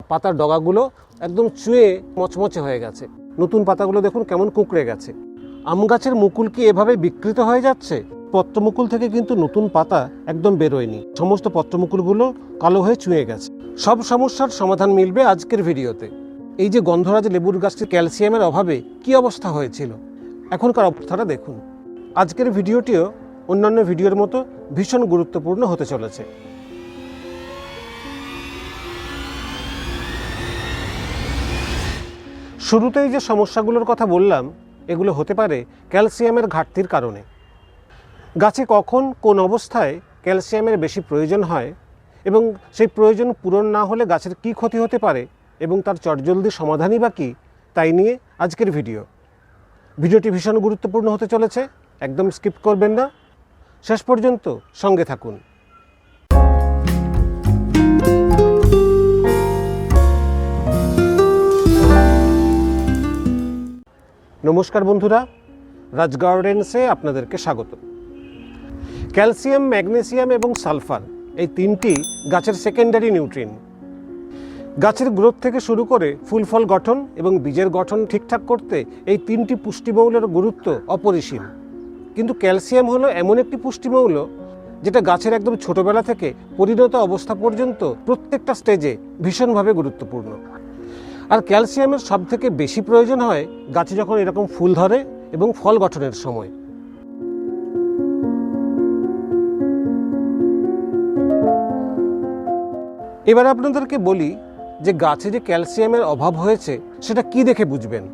পাতার ডগাগুলো একদম চুয়ে মচমচে হয়ে গেছে। নতুন পাতাগুলো দেখুন কেমন কুঁকড়ে গেছে। আম গাছের মুকুল কি এভাবে বিকৃত হয়ে যাচ্ছে? পত্রমুকুল থেকে কিন্তু নতুন পাতা একদম বেরোয়নি। সমস্ত পত্রমুকুলগুলো কালো হয়ে চুয়ে গেছে। সব সমস্যার সমাধান মিলবে আজকের ভিডিওতে। এই যে গন্ধরাজ লেবুর গাছটির ক্যালসিয়ামের অভাবে কি অবস্থা হয়েছিল? এখনকার অবস্থাটা দেখুন। আজকের ভিডিওটিও অন্যান্য ভিডিওর মতো ভীষণ গুরুত্বপূর্ণ হতে চলেছে। শুরুতেই যে সমস্যাগুলোর কথা বললাম, এগুলো হতে পারে ক্যালসিয়ামের ঘাটতির কারণে। গাছে কখন কোন অবস্থায় ক্যালসিয়ামের বেশি প্রয়োজন হয় এবং সেই প্রয়োজন পূরণ না হলে গাছের কী ক্ষতি হতে পারে এবং তার চটজলদি সমাধানই বা কী, তাই নিয়ে আজকের ভিডিও। ভিডিওটি ভীষণ গুরুত্বপূর্ণ হতে চলেছে, একদম স্কিপ করবেন না। শেষ পর্যন্ত সঙ্গে থাকুন। নমস্কার বন্ধুরা, রাজ গার্ডেন্সে আপনাদেরকে স্বাগত। ক্যালসিয়াম, ম্যাগনেসিয়াম এবং সালফার এই তিনটি গাছের সেকেন্ডারি নিউট্রিন গাছের গ্রোথ থেকে শুরু করে ফুল ফল গঠন এবং বীজের গঠন ঠিকঠাক করতে এই তিনটি পুষ্টিমৌলের গুরুত্ব অপরিসীম। কিন্তু ক্যালসিয়াম হলো এমন একটি পুষ্টিমৌল যেটা গাছের একদম ছোটবেলা থেকে পরিণত অবস্থা পর্যন্ত প্রত্যেকটা স্টেজে ভীষণভাবে গুরুত্বপূর্ণ। আর ক্যালসিয়ামের সব থেকে বেশি প্রয়োজন হয় গাছে যখন এরকম ফুল ধরে এবং ফল গঠনের সময়। এবার আপনাদেরকে বলি যে গাছে যে ক্যালসিয়ামের অভাব হয়েছে, সেটা কি দেখে বুঝবেন?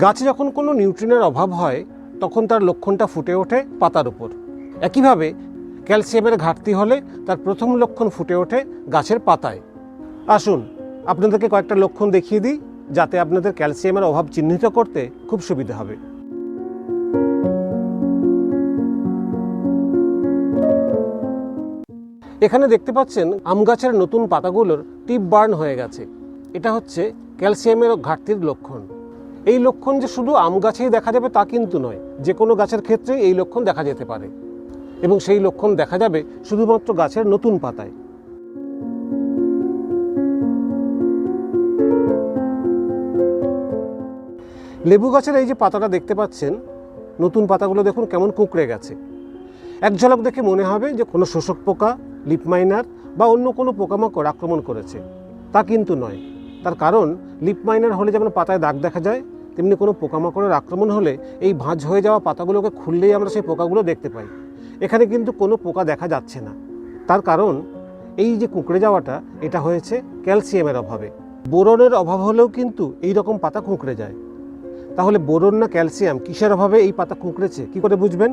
গাছে যখন কোনো নিউট্রিনের অভাব হয়, তখন তার লক্ষণটা ফুটে ওঠে পাতার উপর। একইভাবে ক্যালসিয়ামের ঘাটতি হলে তার প্রথম লক্ষণ ফুটে ওঠে গাছের পাতায়। আসুন আপনাদেরকে কয়েকটা লক্ষণ দেখিয়ে দিই, যাতে আপনাদের ক্যালসিয়ামের অভাব চিহ্নিত করতে খুব সুবিধা হবে। এখানে দেখতে পাচ্ছেন, আম গাছের নতুন পাতাগুলোর টিপ বার্ন হয়ে গেছে। এটা হচ্ছে ক্যালসিয়ামের ঘাটতির লক্ষণ। এই লক্ষণ যে শুধু আম গাছেই দেখা যাবে তা কিন্তু নয়, যে কোনো গাছের ক্ষেত্রে এই লক্ষণ দেখা যেতে পারে। এবং সেই লক্ষণ দেখা যাবে শুধুমাত্র গাছের নতুন পাতায়। লেবু গাছের এই যে পাতাটা দেখতে পাচ্ছেন, নতুন পাতাগুলো দেখুন কেমন কুঁকড়ে গেছে। এক ঝলক দেখে মনে হবে যে কোনো শোষক পোকা লিপমাইনার বা অন্য কোনো পোকামাকড় আক্রমণ করেছে। তা কিন্তু নয়। তার কারণ লিপমাইনার হলে যেমন পাতায় দাগ দেখা যায়, তেমনি কোনো পোকামাকড়ের আক্রমণ হলে এই ভাঁজ হয়ে যাওয়া পাতাগুলোকে খুললেই আমরা সেই পোকাগুলো দেখতে পাই। এখানে কিন্তু কোনো পোকা দেখা যাচ্ছে না। তার কারণ, এই যে কুঁকড়ে যাওয়াটা, এটা হয়েছে ক্যালসিয়ামের অভাবে। বোরনের অভাব হলেও কিন্তু এই রকম পাতা কুঁকড়ে যায়। তাহলে বোরন না ক্যালসিয়াম? কিসের অভাবে এই পাতা কুঁকড়েছে? কি করে বুঝবেন?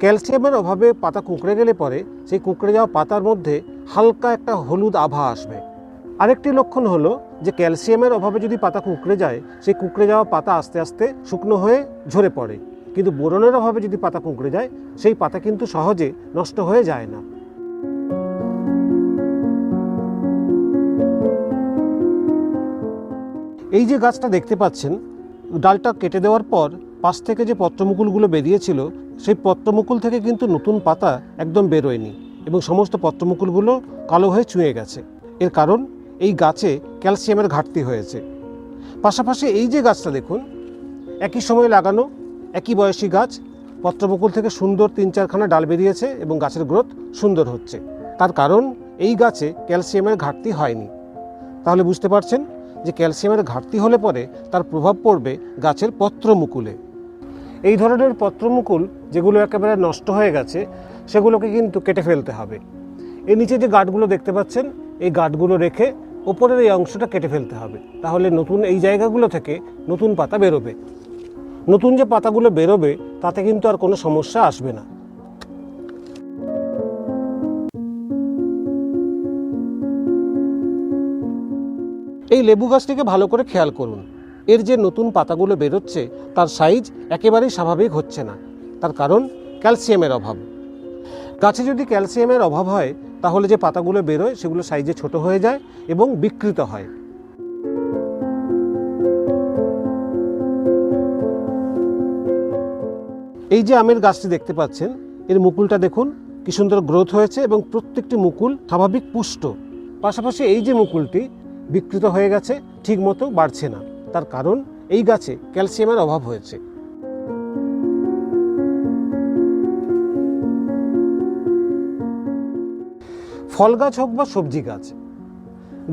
ক্যালসিয়ামের অভাবে পাতা কুঁকড়ে গেলে পরে সেই কুঁকড়ে যাওয়া পাতার মধ্যে হালকা একটা হলুদ আভা আসবে। আরেকটি লক্ষণ হলো যে ক্যালসিয়ামের অভাবে যদি পাতা কুঁকড়ে যায়, সেই কুঁকড়ে যাওয়া পাতা আস্তে আস্তে শুকনো হয়ে ঝরে পড়ে। কিন্তু বোরনের অভাবে যদি পাতা কুঁকড়ে যায়, সেই পাতা কিন্তু সহজে নষ্ট হয়ে যায় না। এই যে গাছটা দেখতে পাচ্ছেন ডালটা কেটে দেওয়ার পর পাশ থেকে যে পত্রমুকুলগুলো বেরিয়েছিল সেই পত্রমুকুল থেকে কিন্তু নতুন পাতা একদম বেরোয়নি এবং সমস্ত পত্রমুকুলগুলো কালো হয়ে চুঁয়ে গেছে। এর কারণ, এই গাছে ক্যালসিয়ামের ঘাটতি হয়েছে। পাশাপাশি এই যে গাছটা দেখুন, একই সময়ে লাগানো, একই বয়সী গাছ, পত্রমুকুল থেকে সুন্দর তিন চারখানা ডাল বেরিয়েছে এবং গাছের গ্রোথ সুন্দর হচ্ছে। তার কারণ, এই গাছে ক্যালসিয়ামের ঘাটতি হয়নি। তাহলে বুঝতে পারছেন যে ক্যালসিয়ামের ঘাটতি হলে পরে তার প্রভাব পড়বে গাছের পত্রমুকুলে। এই ধরনের পত্রমুকুল যেগুলো একেবারে নষ্ট হয়ে গেছে, সেগুলোকে কিন্তু কেটে ফেলতে হবে। এর নিচে যে গাঁটগুলো দেখতে পাচ্ছেন, এই গাঠগুলো রেখে ওপরের এই অংশটা কেটে ফেলতে হবে। তাহলে নতুন এই জায়গাগুলো থেকে নতুন পাতা বেরোবে। নতুন যে পাতাগুলো বেরোবে, তাতে কিন্তু আর কোনো সমস্যা আসবে না। এই লেবু গাছটিকে ভালো করে খেয়াল করুন। এর যে নতুন পাতাগুলো বেরোচ্ছে, তার সাইজ একেবারেই স্বাভাবিক হচ্ছে না। তার কারণ ক্যালসিয়ামের অভাব। গাছে যদি ক্যালসিয়ামের অভাব হয়, তাহলে যে পাতাগুলো বেরোয়, সেগুলো সাইজে ছোট হয়ে যায় এবং বিকৃত হয়। এই যে আমের গাছটি দেখতে পাচ্ছেন, এর মুকুলটা দেখুন, কি সুন্দর গ্রোথ হয়েছে এবং প্রত্যেকটি মুকুল স্বাভাবিক পুষ্ট। পাশাপাশি এই যে মুকুলটি বিকৃত হয়ে গেছে, ঠিকমতো বাড়ছে না। তার কারণ, এই গাছে ক্যালসিয়ামের অভাব হয়েছে। ফল গাছ হোক বা সবজি গাছ,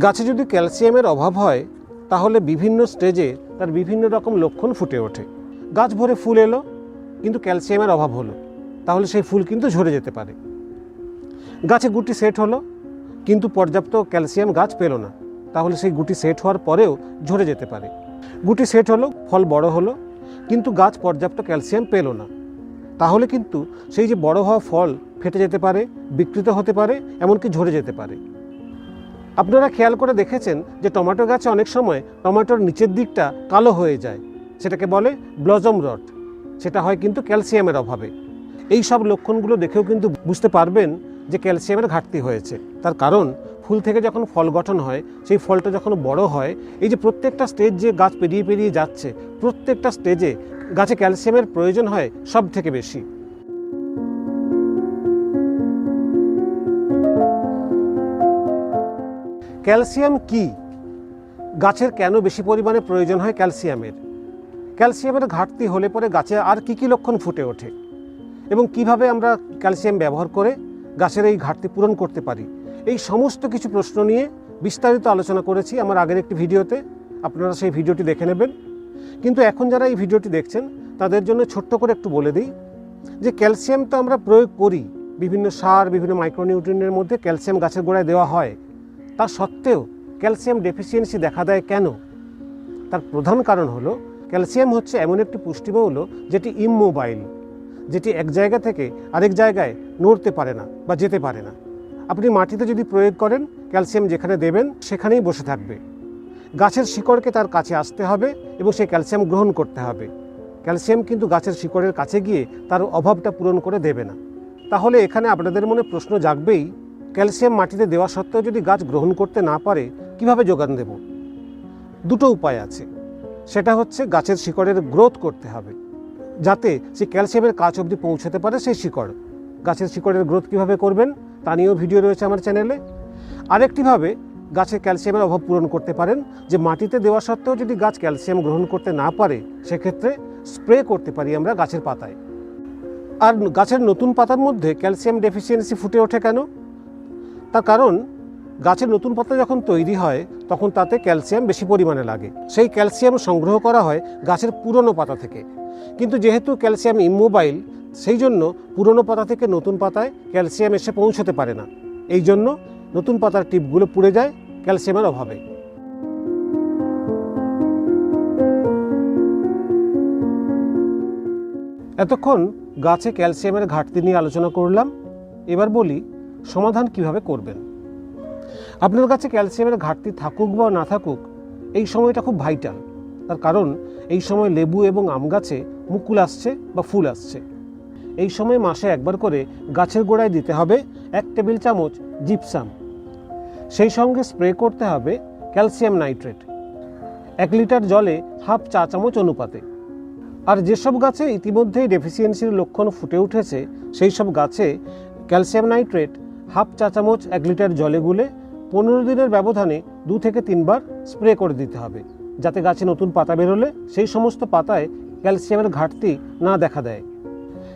গাছে যদি ক্যালসিয়ামের অভাব হয়, তাহলে বিভিন্ন স্টেজে তার বিভিন্ন রকম লক্ষণ ফুটে ওঠে। গাছ ভরে ফুল এলো, কিন্তু ক্যালসিয়ামের অভাব হলো, তাহলে সেই ফুল কিন্তু ঝরে যেতে পারে। গাছে গুটি সেট হলো, কিন্তু পর্যাপ্ত ক্যালসিয়াম গাছ পেল না। তাহলে সেই গুটি সেট হওয়ার পরেও ঝরে যেতে পারে। গুটি সেট হলো, ফল বড় হলো, কিন্তু গাছ পর্যাপ্ত ক্যালসিয়াম পেল না। তাহলে কিন্তু সেই যে বড় হওয়া ফল ফেটে যেতে পারে, বিকৃত হতে পারে, এমনকি ঝরে যেতে পারে। আপনারা খেয়াল করে দেখেছেন যে টমেটো গাছে অনেক সময় টমেটোর নিচের দিকটা কালো হয়ে যায়। সেটাকে বলে ব্লজম রট। সেটা হয় কিন্তু ক্যালসিয়ামের অভাবে। এই সব লক্ষণগুলো দেখেও কিন্তু বুঝতে পারবেন যে ক্যালসিয়ামের ঘাটতি হয়েছে। তার কারণ ফুল থেকে যখন ফল গঠন হয়, সেই ফলটা যখন বড় হয়, এই যে প্রত্যেকটা স্টেজ যে গাছ পেরিয়ে পেরিয়ে যাচ্ছে, প্রত্যেকটা স্টেজে গাছে ক্যালসিয়ামের প্রয়োজন হয় সব থেকে বেশি। ক্যালসিয়াম কি? গাছের কেন বেশি পরিমাণে প্রয়োজন হয় ক্যালসিয়ামের? ক্যালসিয়ামের ঘাটতি হলে পরে গাছে আর কি কি লক্ষণ ফুটে ওঠে? এবং কীভাবে আমরা ক্যালসিয়াম ব্যবহার করে গাছের এই ঘাটতি পূরণ করতে পারি? এই সমস্ত কিছু প্রশ্ন নিয়ে বিস্তারিত আলোচনা করেছি আমার আগের একটি ভিডিওতে। আপনারা সেই ভিডিওটি দেখে নেবেন। কিন্তু এখন যারা এই ভিডিওটি দেখছেন, তাদের জন্য ছোট্ট করে একটু বলে দিই যে ক্যালসিয়াম তো আমরা প্রয়োগ করি। বিভিন্ন সার, বিভিন্ন মাইক্রোনিউট্রিয়েন্টের মধ্যে ক্যালসিয়াম গাছের গোড়ায় দেওয়া হয়। তা সত্ত্বেও ক্যালসিয়াম ডেফিসিয়েন্সি দেখা দেয় কেন? তার প্রধান কারণ হলো, ক্যালসিয়াম হচ্ছে এমন একটি পুষ্টিমৌল যেটি ইমোবাইল যেটি এক জায়গা থেকে আরেক জায়গায় নড়তে পারে না বা যেতে পারে না। আপনি মাটিতে যদি প্রয়োগ করেন, ক্যালসিয়াম যেখানে দেবেন, সেখানেই বসে থাকবে। গাছের শিকড়কে তার কাছে আসতে হবে এবং সেই ক্যালসিয়াম গ্রহণ করতে হবে। ক্যালসিয়াম কিন্তু গাছের শিকড়ের কাছে গিয়ে তার অভাবটা পূরণ করে দেবে না। তাহলে এখানে আপনাদের মনে প্রশ্ন জাগবেই, ক্যালসিয়াম মাটিতে দেওয়া সত্ত্বেও যদি গাছ গ্রহণ করতে না পারে, কীভাবে যোগান দেব? দুটো উপায় আছে। সেটা হচ্ছে গাছের শিকড়ের গ্রোথ করতে হবে, যাতে সে ক্যালসিয়ামের কাজ অবধি পৌঁছাতে পারে সেই শিকড়। গাছের শিকড়ের গ্রোথ কীভাবে করবেন? তা নিয়েও ভিডিও রয়েছে আমার চ্যানেলে। আরেকটিভাবে গাছে ক্যালসিয়ামের অভাব পূরণ করতে পারেন, যে মাটিতে দেওয়া সত্ত্বেও যদি গাছ ক্যালসিয়াম গ্রহণ করতে না পারে, সেক্ষেত্রে স্প্রে করতে পারি আমরা গাছের পাতায়। আর গাছের নতুন পাতার মধ্যে ক্যালসিয়াম ডেফিসিয়েন্সি ফুটে ওঠে কেন? তার কারণ, গাছের নতুন পাতা যখন তৈরি হয়, তখন তাতে ক্যালসিয়াম বেশি পরিমাণে লাগে। সেই ক্যালসিয়াম সংগ্রহ করা হয় গাছের পুরনো পাতা থেকে। কিন্তু যেহেতু ক্যালসিয়াম ইমোবাইল সেই জন্য পুরনো পাতা থেকে নতুন পাতায় ক্যালসিয়াম এসে পৌঁছতে পারে না। এই জন্য নতুন পাতার টিপগুলো পুড়ে যায় ক্যালসিয়ামের অভাবে। এতক্ষণ গাছে ক্যালসিয়ামের ঘাটতি নিয়ে আলোচনা করলাম। এবার বলি, সমাধান কীভাবে করবেন? আপনার কাছে ক্যালসিয়ামের ঘাটতি থাকুক বা না থাকুক, এই সময়টা খুব ভাইটাল। তার কারণ, এই সময় লেবু এবং আম গাছে মুকুল আসছে বা ফুল আসছে। এই সময় মাসে একবার করে গাছের গোড়ায় দিতে হবে এক টেবিল চামচ জিপসাম। সেই সঙ্গে স্প্রে করতে হবে ক্যালসিয়াম নাইট্রেট, এক লিটার জলে হাফ চা চামচ অনুপাতে। আর যেসব গাছে ইতিমধ্যেই ডেফিসিয়েন্সির লক্ষণ ফুটে উঠেছে, সেই সব গাছে ক্যালসিয়াম নাইট্রেট, হাফ চা চামচ এক লিটার জলে গুলে পনেরো দিনের ব্যবধানে দু থেকে তিনবার স্প্রে করে দিতে হবে, যাতে গাছে নতুন পাতা বেরোলে সেই সমস্ত পাতায় ক্যালসিয়ামের ঘাটতি না দেখা দেয়।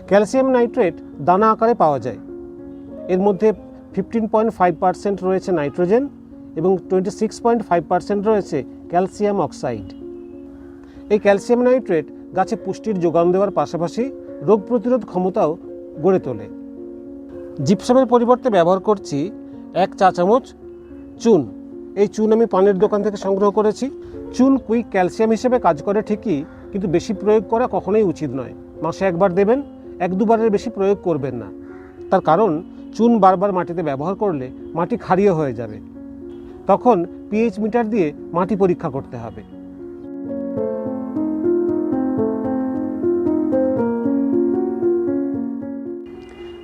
ক্যালসিয়াম নাইট্রেট দানা আকারে পাওয়া যায়। এর মধ্যে ফিফটিন পয়েন্ট ফাইভ পার্সেন্ট রয়েছে নাইট্রোজেন এবং twenty six point five percent রয়েছে ক্যালসিয়াম অক্সাইড। এই ক্যালসিয়াম নাইট্রেট গাছে পুষ্টির যোগান দেওয়ার পাশাপাশি রোগ প্রতিরোধ ক্ষমতাও গড়ে তোলে। জিপসামের পরিবর্তে ব্যবহার করছি এক চা চামচ চুন। এই চুন আমি পানের দোকান থেকে সংগ্রহ করেছি। চুন কুইক ক্যালসিয়াম হিসেবে কাজ করে ঠিকই, কিন্তু বেশি প্রয়োগ করা কখনোই উচিত নয়। মাসে একবার দেবেন। এক দুবারের বেশি প্রয়োগ করবেন না। তার কারণ, চুন বারবার মাটিতে ব্যবহার করলে মাটি ক্ষারীয় হয়ে যাবে। তখন পিএইচ মিটার দিয়ে মাটি পরীক্ষা করতে হবে।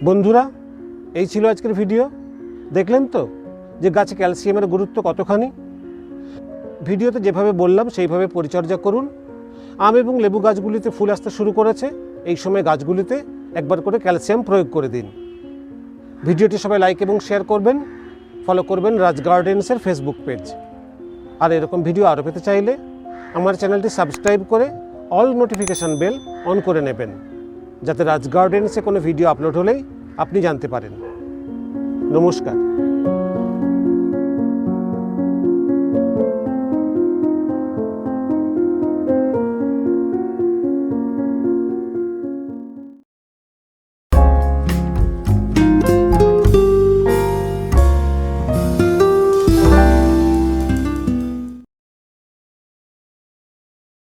বন্ধুরা, এই ছিল আজকের ভিডিও। দেখলেন তো যে গাছে ক্যালসিয়ামের গুরুত্ব কতখানি? ভিডিওতে যেভাবে বললাম, সেইভাবে পরিচর্যা করুন। আম এবং লেবু গাছগুলিতে ফুল আসতে শুরু করেছে। এই সময় গাছগুলিতে একবার করে ক্যালসিয়াম প্রয়োগ করে দিন। ভিডিওটি সবাই লাইক এবং শেয়ার করবেন, ফলো করবেন রাজ গার্ডেন্সের ফেসবুক পেজ। আর এরকম ভিডিও আরও পেতে চাইলে আমার চ্যানেলটি সাবস্ক্রাইব করে অল নোটিফিকেশান বেল অন করে নেবেন, যাতে রাজ গার্ডেন্সে কোনো ভিডিও আপলোড হলেই আপনি জানতে পারেন। নমস্কার।